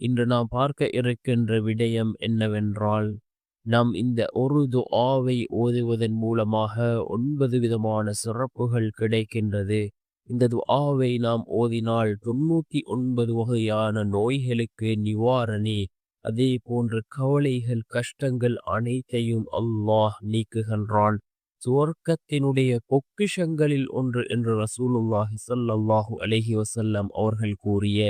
இன்று நாம் பார்க்க இருக்கின்ற விடயம் என்னவென்றால் நாம் இந்த ஒரு துஆவை ஓதுவதன் மூலமாக ஒன்பது விதமான சிறப்புகள் கிடைக்கின்றது. இந்த துஆவை நாம் ஓதினால் தொண்ணூத்தி ஒன்பது வகையான நோய்களுக்கு நிவாரணி. அதே போன்று கவலைகள் கஷ்டங்கள் அனைத்தையும் அல்லாஹ் நீக்குகின்றான். சுவர்க்கத்தினுடைய பொக்கிஷங்களில் ஒன்று என்று ரசூலுல்லாஹி சல்லாஹூ அலஹி வசல்லம் அவர்கள் கூறிய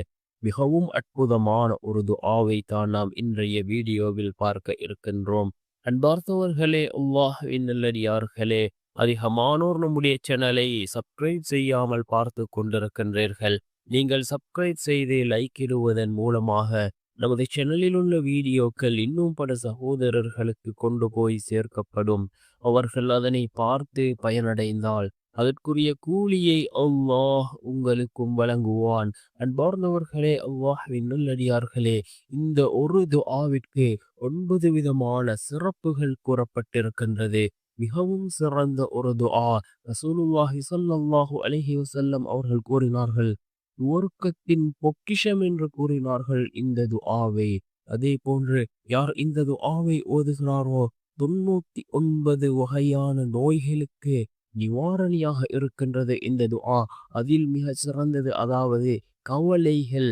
மிகவும் அற்புதமான ஒரு துஆவை தான் நாம் இன்றைய வீடியோவில் பார்க்க இருக்கின்றோம். அன்பார்த்தவர்களே அல்லாஹின் நல்லடியார்களே அதிகமானோர் நம்முடைய சேனலை சப்ஸ்கிரைப் செய்யாமல் பார்த்து கொண்டிருக்கின்றீர்கள். நீங்கள் சப்ஸ்கிரைப் செய்து லைக் இடுவதன் மூலமாக நமது சேனலில் உள்ள வீடியோக்கள் இன்னும் பல சகோதரர்களுக்கு கொண்டு போய் சேர்க்கப்படும். அவர்கள் அதனை பார்த்து பயனடைந்தால் அதற்குரிய கூலியை அல்லாஹ் உங்களுக்கும் வழங்குவான். அன்பார்ந்தவர்களே அல்லாஹ்வின் நல்லடியார்களே இந்த ஒரு துஆவிற்கு ஒன்பது விதமான சிறப்புகள் கூறப்பட்டிருக்கின்றது. மிகவும் சிறந்த ஒரு துஆ ரசூலுல்லாஹி ஸல்லல்லாஹு அலைஹி வஸல்லம் அவர்கள் கூறினார்கள். ஒருக்கத்தின் பொக்கிஷம் என்று கூறினார்கள் இந்த துஆவை. அதே போன்று யார் இந்த துஆவை ஓதுகிறாரோ தொண்ணூத்தி ஒன்பது வகையான நோய்களுக்கு நிவாரணியாக இருக்கின்றது. இந்த துஆ அதில் மிக சிறந்தது. அதாவது கவலைகள்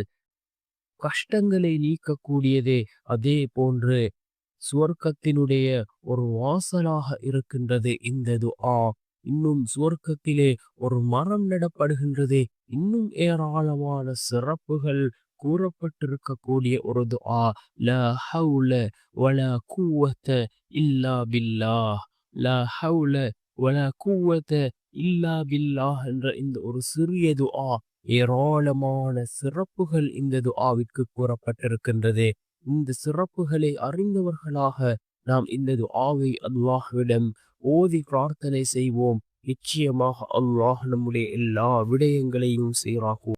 கஷ்டங்களை நீக்கக்கூடியது. அதே போன்று சுவர்க்கத்தினுடைய ஒரு வாசலாக இருக்கின்றது இந்த துஆ. இன்னும் சுவர்க்கத்திலே ஒரு மரம் நடப்படுகின்றது. இன்னும் ஏராளமான சிறப்புகள் கூறப்பட்டிருக்கக்கூடிய ஒரு துஆ. ல ஹவுல வல குவத்த இல்லா பில்லா ல ஹவுல வல கூவத்த இல்லா பில்லா என்ற இந்த ஒரு சிறிய துஆ ஏராளமான சிறப்புகள் இந்த துஆவிற்கு கூறப்பட்டிருக்கின்றது. இந்த சிறப்புகளை அறிந்தவர்களாக நாம் இந்த துஆவை அல்லாஹ்விடம் ஓதி பிரார்த்தனை செய்வோம். நிச்சயமாக அல்லாஹ் நம்முடைய எல்லா விடயங்களையும் சீராக்குவோம்